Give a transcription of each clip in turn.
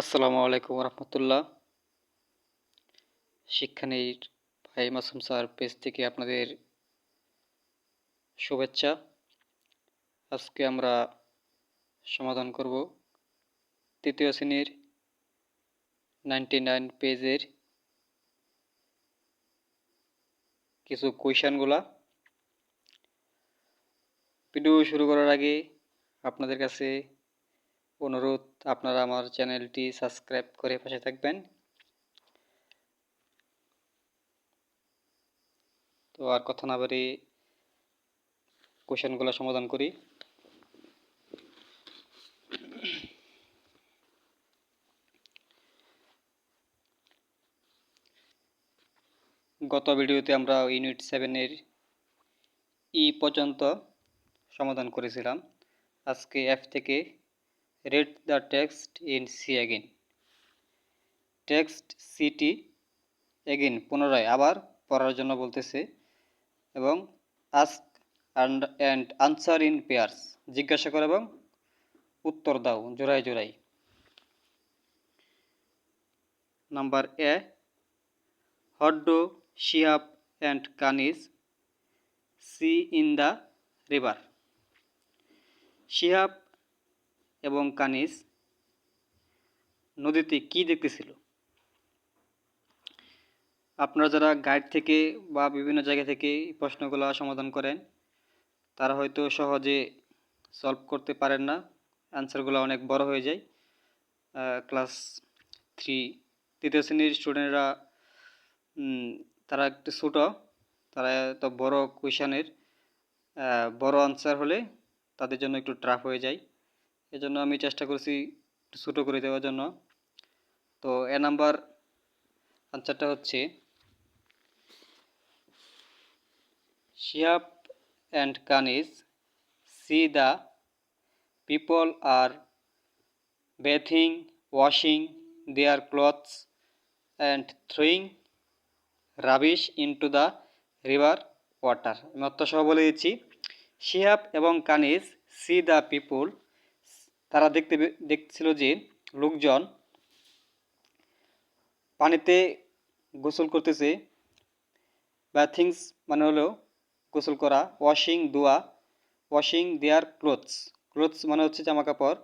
আসসালামু আলাইকুম রহমতুল্লাহ। শিক্ষানীর ভাই মাসুম স্যার, পেজ থেকে আপনাদের শুভেচ্ছা। আজকে আমরা সমাধান করব তৃতীয় শ্রেণির নাইনটি নাইন পেজের কিছু কোয়েশানগুলা। ভিডিও শুরু করার আগে আপনাদের কাছে অনুরোধ, আপনারা আমার চ্যানেলটি সাবস্ক্রাইব করে পাশে থাকবেন। তো আর কথা না বাড়ি কোশ্চেনগুলো সমাধান করি। গত ভিডিওতে আমরা ইউনিট সেভেনের ই পর্যন্ত সমাধান করেছিলাম। আজকে এফ থেকে read the text in C again. Text city again পুনরায় আবার পড়ার জন্য বলতেছে, এবং ask and and answer in pairs জিজ্ঞাসা করো এবং উত্তর দাও জোড়াই জোড়াই number A what do Shihab and Kanis see in the river Shihab এবং কানিস নদীতে কি দেখতেছিল? আপনারা যারা গাইড থেকে বা বিভিন্ন জায়গা থেকে প্রশ্নগুলো সমাধান করেন, তারা হয়তো সহজে সলভ করতে পারেন না। অ্যান্সারগুলো অনেক বড় হয়ে যায়। ক্লাস থ্রি তৃতীয় শ্রেণির স্টুডেন্টরা তারা একটু ছোটো, তারা এত বড় কোয়েশানের বড় আনসার হলে তাদের জন্য একটু ট্রাফ হয়ে যায়। এজন্য আমি চেষ্টা করছি ছোটো করে দেওয়ার জন্য। তো এ নাম্বার আনসারটা হচ্ছে Shihab and Kanis see the people are bathing washing their clothes and throwing rubbish into the river water আমি অর্থসহ বলে দিচ্ছি। শিহাব এবং কানিস সি দ্য পিপুল তারা দেখতে দেখছিল যে লোকজন পানিতে গোসল করতেছে ব্যাথিংস মানে হলো গোসল করা ওয়াশিং ধোয়া ওয়াশিং দেয়ার ক্লোথস ক্লোথস মানে হচ্ছে জামা কাপড়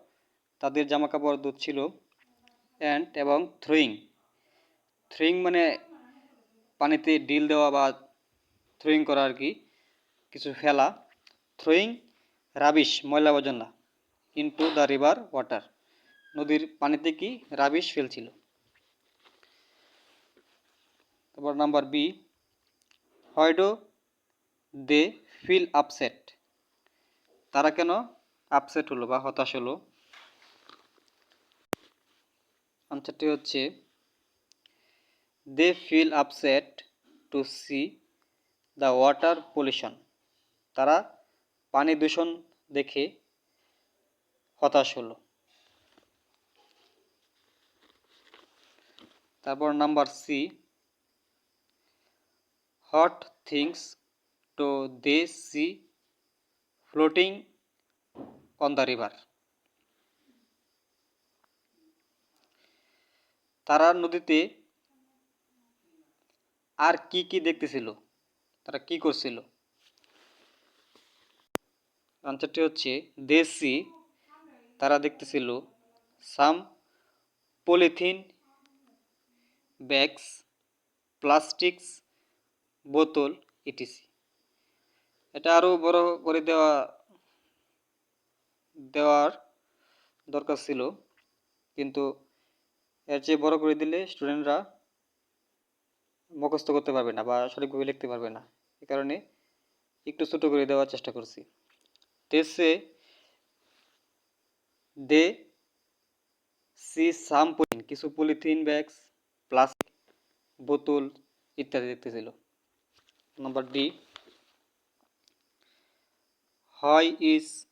তাদের জামা কাপড় ধুচ্ছিল অ্যান্ড এবং থ্রোয়িং থ্রোয়িং মানে পানিতে ডিল দেওয়া বা থ্রোয়িং করা আর কি, কিছু ফেলা। থ্রোয়িং রাবিশ ময়লা আবর্জনা ইনটু দ্য রিভার ওয়াটার নদীর পানিতে কি রাবিশ ফেলছিল? তারপর নাম্বার বি হয় ডু দে ফিল আপসেট তারা কেন আপসেট হলো বা হতাশ হলো? আনসারটি হচ্ছে they feel upset to see the water pollution তারা পানি দূষণ দেখে হতাশ হলো তারপর number C what things do they see floating on the river তারা নদীতে আর কি কি দেখতেছিল? তারা কি করছিল? আনসারটি হচ্ছে দেশি তারা দেখতেছিল সাম পলিথিন ব্যাগস, প্লাস্টিক্স, বোতল, ইটিসি। এটা আরও বড় করে দেওয়া, দেওয়ার দরকার ছিল, কিন্তু এর চেয়ে বড় করে দিলে স্টুডেন্টরা মুখস্থ করতে পারবে না বা সঠিকভাবে লিখতে পারবে না। এ কারণে একটু ছোটো করে দেওয়ার চেষ্টা করছি। তেসে দে, সি সাম কিছু পলিথিন ব্যাগস, প্লাস্টিক, বোতল ইত্যাদি দেখতেছিল। নাম্বার ডি হয় is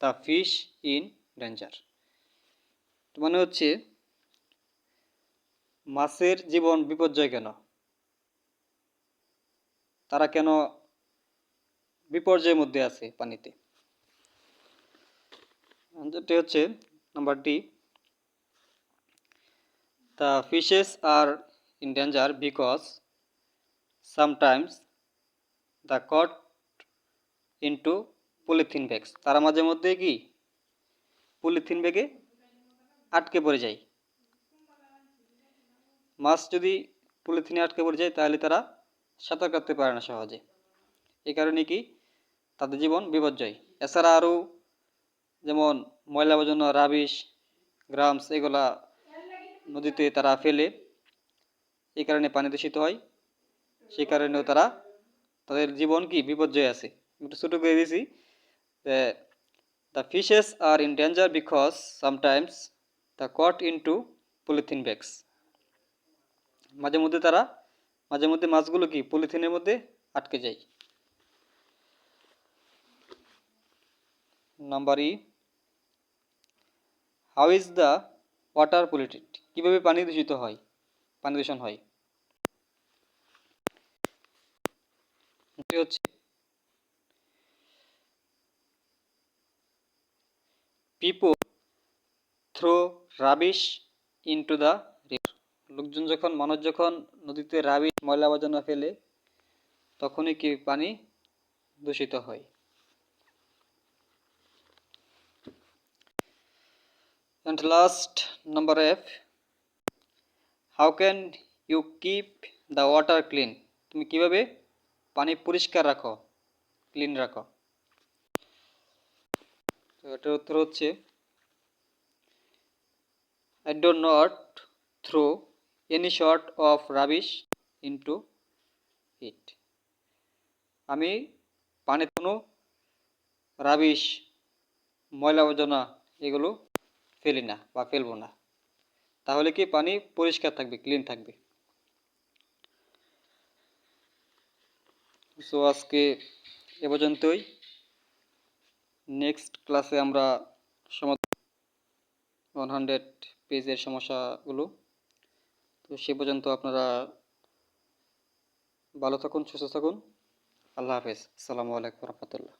the fish in danger? মানে হচ্ছে, মাছের জীবন বিপর্যয় কেন? তারা কেন বিপর্যয়ের মধ্যে আছে পানিতে? আনসারটি হচ্ছে number D The fishes are in danger because sometimes the caught into polythene bags. তারা মাঝে মধ্যে কি? পলিথিন ব্যাগে আটকে পড়ে যায়। মাছ যদি পলিথিনে আটকে পড়ে যায়, তাহলে তারা সাঁতার কাটতে পারে না সহজে। এই কারণে কি? তাদের জীবন বিপর্যয়। এছাড়া আরও যেমন ময়লা আবর্জনা রাবিশ, গ্রামস, এগুলা নদীতে তারা ফেলে, এই কারণে পানি দূষিত হয়। সেই কারণেও তারা তাদের জীবন কি বিপর্যয় আছে? একটু ছোটো করে দিয়েছি the fishes are in danger because sometimes the caught into polythene bags মাঝে মধ্যে তারা, মাঝে মধ্যে মাছগুলো কি পলিথিনের মধ্যে আটকে যায়? Number E how is the water polluted কীভাবে পানি দূষিত হয়? পানি দূষণ হয়। হচ্ছে people throw rubbish into the river লোকজন যখন, মানুষ যখন নদীতে রাবিশ ময়লা আবর্জনা ফেলে, তখনই কি পানি দূষিত হয়। And last number F. How can you keep the water clean? তুমি কীভাবে পানি পরিষ্কার রাখো ক্লিন রাখো তো এটার উত্তর হচ্ছে I do not throw any sort of rubbish into it. আমি পানি কোনো রাবিশ ময়লা আবর্জনা এগুলো ফেলি না বা ফেলব না। তাহলে কি পানি পরিষ্কার থাকবে ক্লিন থাকবে? সো আজকে এ পর্যন্তই। নেক্সট ক্লাসে আমরা সমাধান ওয়ান হান্ড্রেড পেজের সমস্যাগুলো। তো সে পর্যন্ত আপনারা ভালো থাকুন, সুস্থ থাকুন। আল্লাহ হাফেজ। আসসালামু আলাইকুম রহমতুল্লাহ।